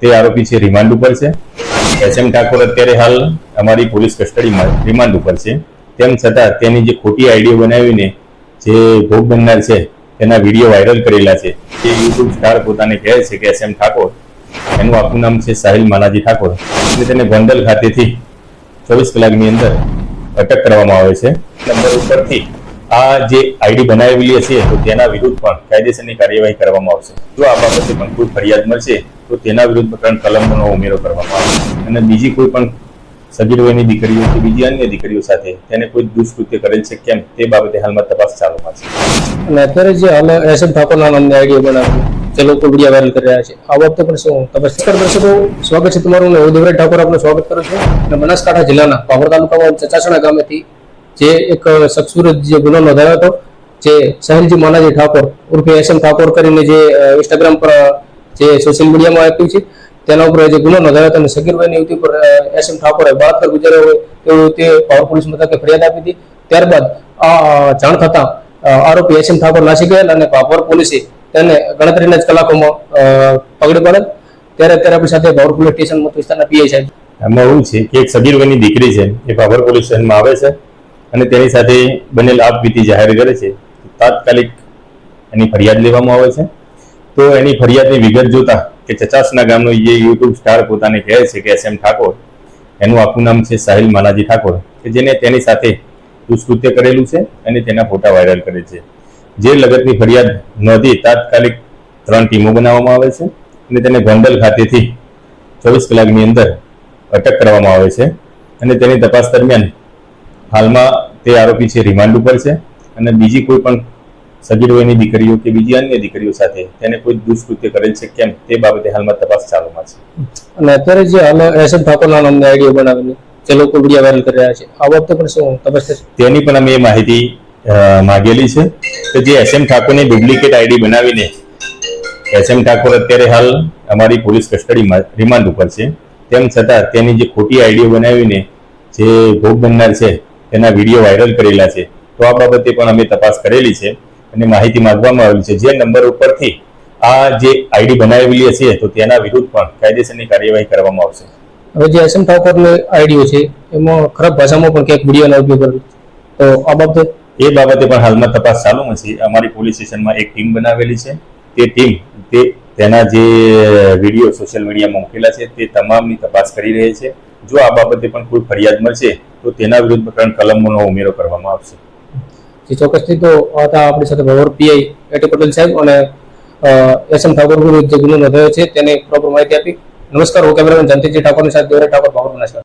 તે આરોપી છે, રિમાન્ડ ઉપર છે. એસ એમ ઠાકોર અત્યારે હાલ અમારી પોલીસ કસ્ટડીમાં રિમાન્ડ ઉપર છે. તેમ છતાં તેની જે ખોટી આઈડીઓ બનાવીને જે ભોગ બનનાર છે, તેના વીડિયો વાયરલ કરેલા છે. તે યુટ્યુબ સ્ટાર પોતાને કહે છે કે એસ એમ ઠાકોર, એનું આખું નામ છે સાહિલ માનાજી ઠાકોર. અને તેને ગોંડલ ખાતેથી ચોવીસ કલાકની અંદર અટક કરવામાં આવે છે. નંબર ઉપરથી આ જે આઈડી બનાવેલી છે તો તેના વિરુદ્ધ પણ કાયદેસરની કાર્યવાહી કરવામાં આવશે. જો આ બાબતે પણ કોઈ ફરિયાદ મળશે તો તેના વિરુદ્ધ ત્રણ કલમોનો ઉમેરો કરવામાં આવશે અને બીજી કોઈ પણ સગીર વયની દીકરીઓ કે બીજી અન્ય દીકરીઓ સાથે તેને કોઈ દુષ્કૃત્ય કરેલ છે કેમ તે બાબતે હાલમાં તપાસ ચાલુમાં છે. અને અત્યારે જે હાલ એસ એમ ઠાકોરના નામની આઈડીઓ બનાવી જે લોકો વીડિયો વાયરલ કરી રહ્યા છે આ વખતે પણ શું તપાસ સત્તર દર્શકો સ્વાગત છે તમારું હું દેવરાજ ઠાકોર આપનું સ્વાગત કરું છું. અને બનાસકાંઠા જિલ્લાના પાવર તાલુકામાં ચચાસણા ગામેથી જે એક શખ્સ જે ગુનો નોંધાયો હતો જે સહેલજી માનાજી ઠાકોર ઉર્ફે એસ એમ ઠાકોર કરીને જે ઇન્સ્ટાગ્રામ પર જે સોશિયલ મીડિયામાં એક્ટિવ છે, તેના ઉપર જે ગુનો નોંધાયો હતો અને સગીરભાઈની યુવતી પર એસ એમ ઠાકોરે બળાત્કાર ગુજાર્યો હોય તેવું તે પાવર પોલીસ મથકે ફરિયાદ આપી હતી. ત્યારબાદ આ જાણ થતાં આરોપી એસ એમ ઠાકોર નાસી ગયેલ અને પાવર પોલીસે તેને ગણતરીના જ કલાકોમાં પકડી પડેલ. ત્યારે આપણી સાથે પાવર પોલીસ સ્ટેશન વિસ્તારના પીઆઈ સાહેબ. એમાં એવું છે કે એક સગીરભાઈની દીકરી છે, એ પાવર પોલીસ સ્ટેશનમાં આવે છે અને તેની સાથે બનેલ આપવીતી જાહેર કરે છે. તાત્કાલિક એની ફરિયાદ લેવામાં આવે છે. તો એની ફરિયાદની વિગત જોતા કે ચચાસના ગામનો જે યુટ્યુબ સ્ટાર પોતાને કહે છે કે એસ એમ ઠાકોર, એનું આખું નામ છે સાહિલ માનાજી ઠાકોર, કે જેને તેની સાથે દુષ્કૃત્ય કરેલું છે અને તેના ફોટા વાયરલ કરે છે. જે લગતની ફરિયાદ નોંધી તાત્કાલિક ત્રણ ટીમો બનાવવામાં આવે છે અને તેને ગોંડલ ખાતેથી ચોવીસ કલાકની અંદર અટક કરવામાં આવે છે અને તેની તપાસ દરમિયાન હાલમાં તે આરોપી છે રિમાન્ડ ઉપર છે અને બીજી કોઈ પણ સગીર વયની દીકરીઓ કે બીજી અન્ય દીકરીઓ સાથે તેને કોઈ દુષ્કૃત્ય કરેલ છે કેમ? તે બાબતે હાલમાં તપાસ ચાલુમાં છે. અને અત્યારે જે હાલ એસ એમ ઠાકોરના નામની આઈડિયો બનાવીને જે લોકો વીડિયો વાયરલ કરી રહ્યા છે આ બાબતે પણ શું તપાસ થશે? તેની પણ અમે માહિતી માગેલી છે. કે જે એસ એમ ઠાકોરની ડુપ્લિકેટ આઈડી બનાવીને એસ એમ ઠાકોર અત્યારે હાલ અમારી પોલીસ કસ્ટડીમાં રિમાન્ડ ઉપર છે. તેમ છતાં તેની જે ખોટી આઈડીઓ બનાવીને જે ભોગ બનનાર છે તેના વીડિયો વાયરલ કરેલા છે તો આ બાબતે પણ અમે તપાસ કરેલી છે. અને માહિતી માંગવામાં આવેલી છે. જે નંબર ઉપરથી આ જે આઈડી બનાવેલી છે તો તેના વિરુદ્ધ પણ કાયદેસરની કાર્યવાહી કરવામાં આવશે. હવે જે એસએમ ઠાકોરની આઈડીઓ છે એમાં ખરાબ ભાષામાં પણ ક્યાંક વિડીયોનો ઉપયોગ કર્યો તો આ બાબતે? એ બાબતે પણ હાલમાં તપાસ ચાલુમાં છે. અમારી પોલીસ સ્ટેશનમાં એક ટીમ બનાવેલી છે. તે ટીમ તે તેના જે વીડિયો સોશિયલ મીડિયામાં મૂકેલા છે તે તમામની તપાસ કરી રહી છે. જો આ બાબતે પણ કોઈ ફરિયાદ મળશે તો તેના વિરુદ્ધ ત્રણ કલમોનો ઉમેરો કરવામાં આવશે. જે ચોક્કસથી તો હતા આપણી સાથે ભવર પીઆઈ એટી પટેલ સાહેબ અને એસ એમ ઠાકોર વિરુદ્ધ જે ગુનો નોંધાયો છે, તેને પ્રોપર માહિતી આપી. નમસ્કાર, હું કેમેરામેન જનતીજી ઠાકોરની સાથે દોરે ઠાકોર ભાવર બનાસકાંઠા